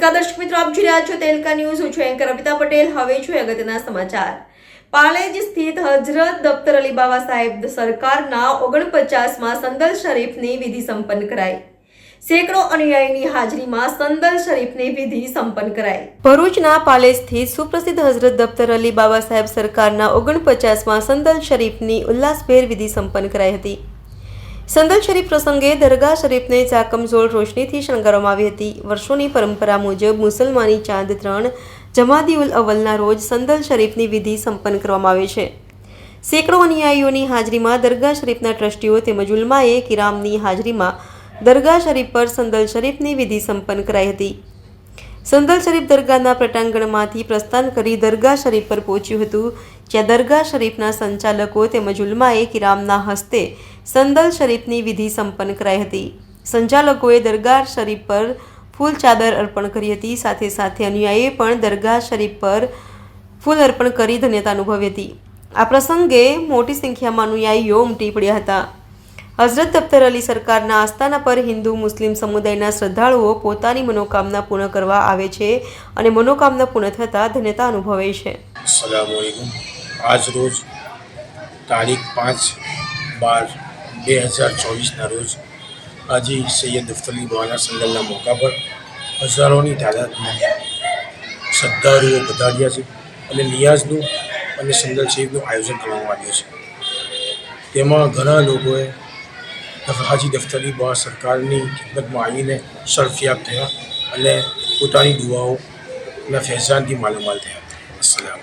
નમસ્કાર, દર્શક મિત્રો, આપ જોઈ રહ્યા છો તેલકા ન્યૂઝ. હું છું એન્કર અમિતા પટેલ. હવે છું અગત્યના સમાચાર. પાલેજ સ્થિત હજરત દફતર અલી બાબા સાહેબ સરકારના ઓગણપચાસમાં સંદલ શરીફની વિધિ સંપન્ન કરાઈ. સેંકડો અનુયાયીની હાજરીમાં સંદલ શરીફની વિધિ સંપન્ન કરાઈ. ભરૂચના પાલેજથી સુપ્રસિદ્ધ હઝરત દફતર અલી બાબા સાહેબ સરકારના ઓગણપચાસમાં સંદલ શરીફની ઉલ્લાસભેર વિધિ સંપન્ન કરાઈ હતી. સંદલ શરીફ પ્રસંગે દરગાહ શરીફને ચાકમઝોળ રોશનીથી શણગારવામાં આવી હતી. વર્ષોની પરંપરા મુજબ મુસલમાની ચાંદ ત્રણ જમાદી ઉલ અવ્વલના રોજ સંદલ શરીફની વિધિ સંપન્ન કરવામાં આવે છે. સેંકડો અનુયાયીઓની હાજરીમાં દરગાહ શરીફના ટ્રસ્ટીઓ તેમજ ઉલમાએ કિરામની હાજરીમાં દરગાહ શરીફ પર સંદલ શરીફની વિધિ સંપન્ન કરાઈ હતી. સંદલ શરીફ દરગાહના પ્રટાંગણમાંથી પ્રસ્થાન કરી દરગાહ શરીફ પર પહોંચ્યું હતું, જ્યાં દરગાહ શરીફના સંચાલકો તેમજ ઉલમાએ કિરામના હસ્તે સંદલ શરીફની વિધિ સંપન્ન કરાઈ હતી. સંચાલકોએ દરગાહ શરીફ પર ફૂલ ચાદર અર્પણ કરી હતી. સાથે સાથે અનુયાયીએ પણ દરગાહ શરીફ પર ફૂલ અર્પણ કરી ધન્યતા અનુભવી હતી. આ પ્રસંગે મોટી સંખ્યામાં અનુયાયીઓ ઉમટી પડ્યા હતા. હઝરત દફ્તર અલી સરકારના આસ્થાના પર હિન્દુ મુસ્લિમ સમુદાયના શ્રદ્ધાળુઓ પોતાની મનોકામના પૂર્ણ કરવા આવે છે અને મનોકામના પૂર્ણ થતાં ધન્યતા અનુભવે છે. આજ રોજ તારીખ પાંચ બાર બે હજાર ચોવીસના રોજ હાજી સૈયદ અફતલી બાવાના સંગલના મોકા પર હજારોની તાદાદમાં શ્રદ્ધાળુઓ વધાર્યા છે અને નિયાઝનું અને સંગલ શરીફનું આયોજન કરવામાં આવ્યું છે. તેમાં ઘણા લોકોએ હાજી દફતરી બા સરકારની ખિદમતમાં આવીને શરફિયાબ થયા અને પોતાની દુઆઓના ફેઝાનથી માલામાલ થયા.